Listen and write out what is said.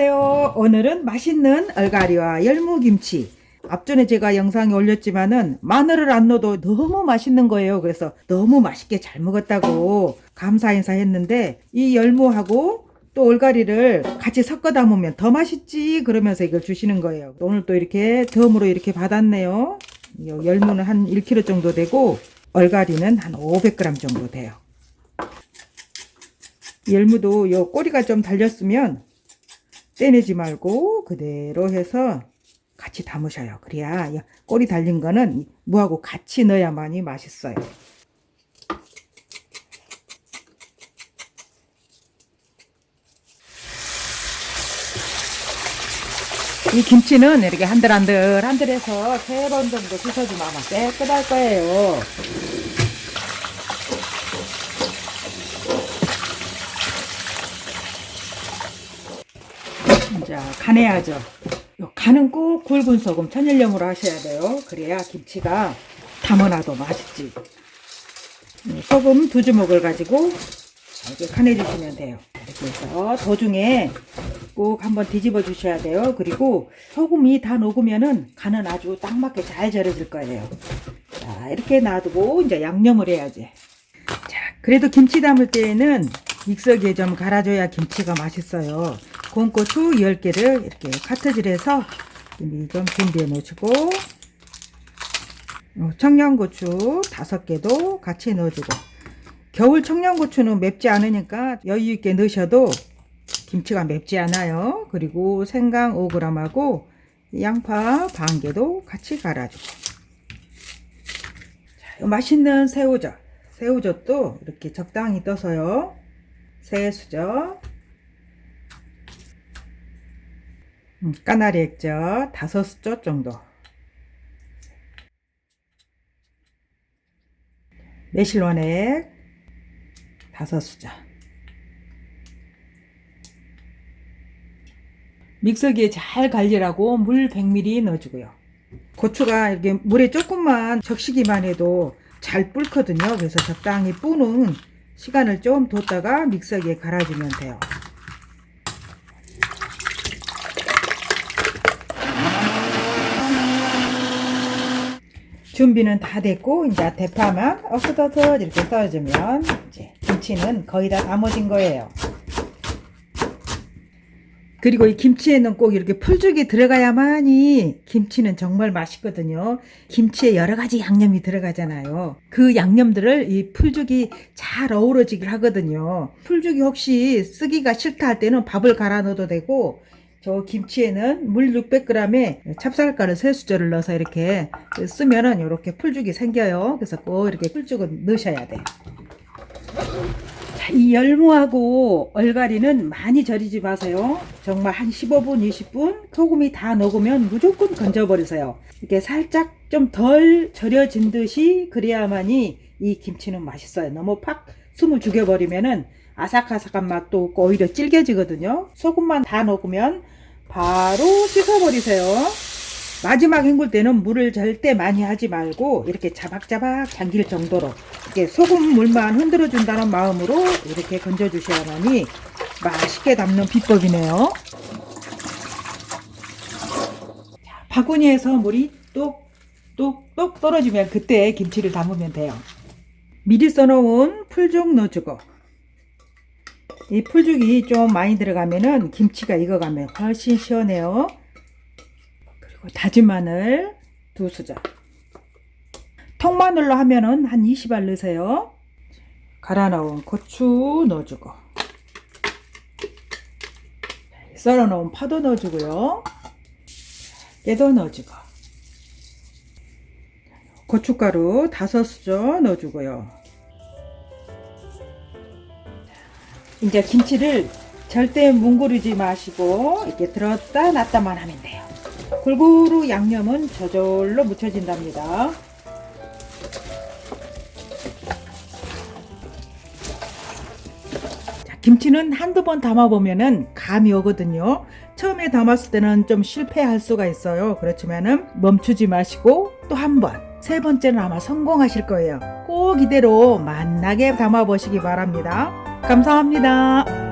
안녕하세요. 오늘은 맛있는 얼갈이와 열무김치. 앞전에 제가 영상에 올렸지만은 마늘을 안 넣어도 너무 맛있는 거예요. 그래서 너무 맛있게 잘 먹었다고 감사 인사했는데 이 열무하고 또 얼갈이를 같이 섞어 담으면 더 맛있지 그러면서 이걸 주시는 거예요. 오늘 또 이렇게 덤으로 이렇게 받았네요. 이 열무는 한 1kg 정도 되고 얼갈이는 한 500g 정도 돼요. 열무도 요 꼬리가 좀 달렸으면 떼내지 말고 그대로 해서 같이 담으셔요. 그래야 이 꼬리 달린 거는 무하고 같이 넣어야만이 맛있어요. 이 김치는 이렇게 한들한들 한들해서 세 번 정도 씻어주면 아마 깨끗할 거예요. 자, 간해야죠. 요 간은 꼭 굵은 소금 천일염으로 하셔야 돼요. 그래야 김치가 담아놔도 맛있지. 음, 소금 두 주먹을 가지고 이렇게 간해 주시면 돼요. 이렇게 해서 도중에 꼭 한번 뒤집어 주셔야 돼요. 그리고 소금이 다 녹으면은 간은 아주 딱 맞게 잘 절여질 거예요. 자, 이렇게 놔두고 이제 양념을 해야지. 자, 그래도 김치 담을 때에는 믹서기에 좀 갈아줘야 김치가 맛있어요. 곰고추 10개를 이렇게 카트질해서 좀 준비해 놓으시고 어, 청양고추 5개도 같이 넣어주고 겨울 청양고추는 맵지 않으니까 여유 있게 넣으셔도 김치가 맵지 않아요. 그리고 생강 5g하고 양파 반 개도 같이 갈아주고 자, 맛있는 새우젓 새우젓도 이렇게 적당히 떠서요. 새수저 음, 까나리 액젓 다섯 수저 정도. 매실원액 다섯 수저 믹서기에 잘 갈리라고 물 100ml 넣어주고요. 고추가 이렇게 물에 조금만 적시기만 해도 잘 불거든요. 그래서 적당히 뿌는 시간을 좀 뒀다가 믹서기에 갈아주면 돼요 준비는 다 됐고 이제 대파만 어슷어슷 이렇게 썰어주면 이제 김치는 거의 다 담아진 거예요. 그리고 이 김치에는 꼭 이렇게 풀죽이 들어가야만이 김치는 정말 맛있거든요. 김치에 여러 가지 양념이 들어가잖아요. 그 양념들을 이 풀죽이 잘 어우러지길 하거든요. 풀죽이 혹시 쓰기가 싫다 할 때는 밥을 갈아 넣어도 되고 저 김치에는 물 600g에 찹쌀가루 세 수저를 넣어서 이렇게 쓰면은 이렇게 풀죽이 생겨요. 그래서 꼭 이렇게 풀죽은 넣으셔야 돼요. 자, 이 열무하고 얼갈이는 많이 절이지 마세요. 정말 한 15분, 20분 소금이 다 녹으면 무조건 건져버리세요. 이렇게 살짝 좀 덜 절여진 듯이 그래야만이 이 김치는 맛있어요. 너무 팍 숨을 죽여버리면은 아삭아삭한 맛도 없고 오히려 질겨지거든요. 소금만 다 녹으면 바로 씻어버리세요. 마지막 헹굴 때는 물을 절대 많이 하지 말고 이렇게 자박자박 잠길 정도로 이렇게 소금 물만 흔들어 준다는 마음으로 이렇게 건져 주셔야만이 맛있게 담는 비법이네요. 자, 바구니에서 물이 똑똑똑 떨어지면 그때 김치를 담으면 돼요. 미리 써놓은 풀죽 넣어주고 이 풀죽이 좀 많이 들어가면은 김치가 익어가면 훨씬 시원해요. 그리고 다진 마늘 두 수저. 통마늘로 하면은 한 20알 넣으세요. 갈아 넣은 고추 넣어주고 썰어 놓은 파도 넣어주고요. 깨도 넣어주고 고춧가루 다섯 수저 넣어주고요. 이제 김치를 절대 뭉그리지 마시고 이렇게 들었다 놨다만 하면 돼요. 골고루 양념은 저절로 묻혀진답니다. 자, 김치는 한두 번 담아보면은 감이 오거든요. 처음에 담았을 때는 좀 실패할 수가 있어요. 그렇지만은 멈추지 마시고 또 한 번, 세 번째는 아마 성공하실 거예요. 꼭 이대로 만나게 담아보시기 바랍니다. 감사합니다.